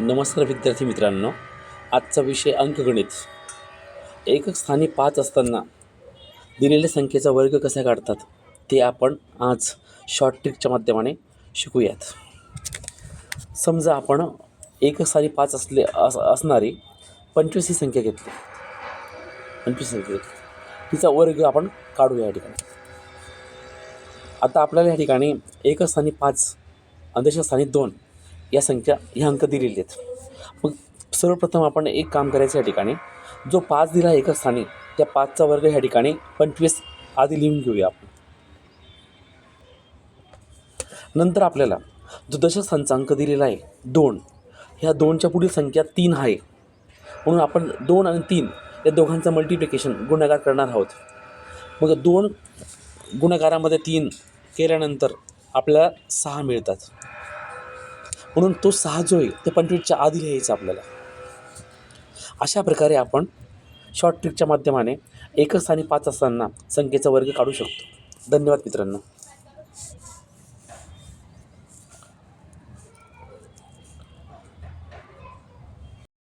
नमस्कार विद्यार्थी मित्रांनो. आजचा विषय अंकगणित. एकक स्थानी पाच असताना दिलेल्या संख्येचा वर्ग कसा काढतात ते आपण आज शॉर्ट ट्रिकच्या माध्यमाने शिकूयात. समजा आपण एकक स्थानी पाच असले अस असणारी पंचवीस ही संख्या घेतली. पंचवीस संख्या घेतली. तिचा वर्ग आपण काढूया या ठिकाणी. आता आपल्याला या ठिकाणी एकक स्थानी पाच आणि स्थानी दोन या संख्या ह्या अंक दिलेले आहेत. मग सर्वप्रथम आपण एक काम करायचं या ठिकाणी. जो पाच दिला एका स्थानी त्या पाचचा वर्ग ह्या ठिकाणी पंचवीस आधी लिहून घेऊया आपण. नंतर आपल्याला जो दशस्थानचा अंक दिलेला आहे दोन ह्या दोनच्या पुढील संख्या तीन आहे. म्हणून आपण दोन आणि तीन या दोघांचं मल्टिप्लिकेशन गुणाकार करणार आहोत. मग दोन गुणाकारामध्ये तीन केल्यानंतर आपल्याला सहा मिळतात. म्हणून तो सहा जो आहे ते पंचवीसच्या आधी लिहायचा आपल्याला. अशा प्रकारे आपण शॉर्ट ट्रिकच्या माध्यमाने एकच स्थानी पाच असताना संख्येचा वर्ग काढू शकतो. धन्यवाद मित्रांनो.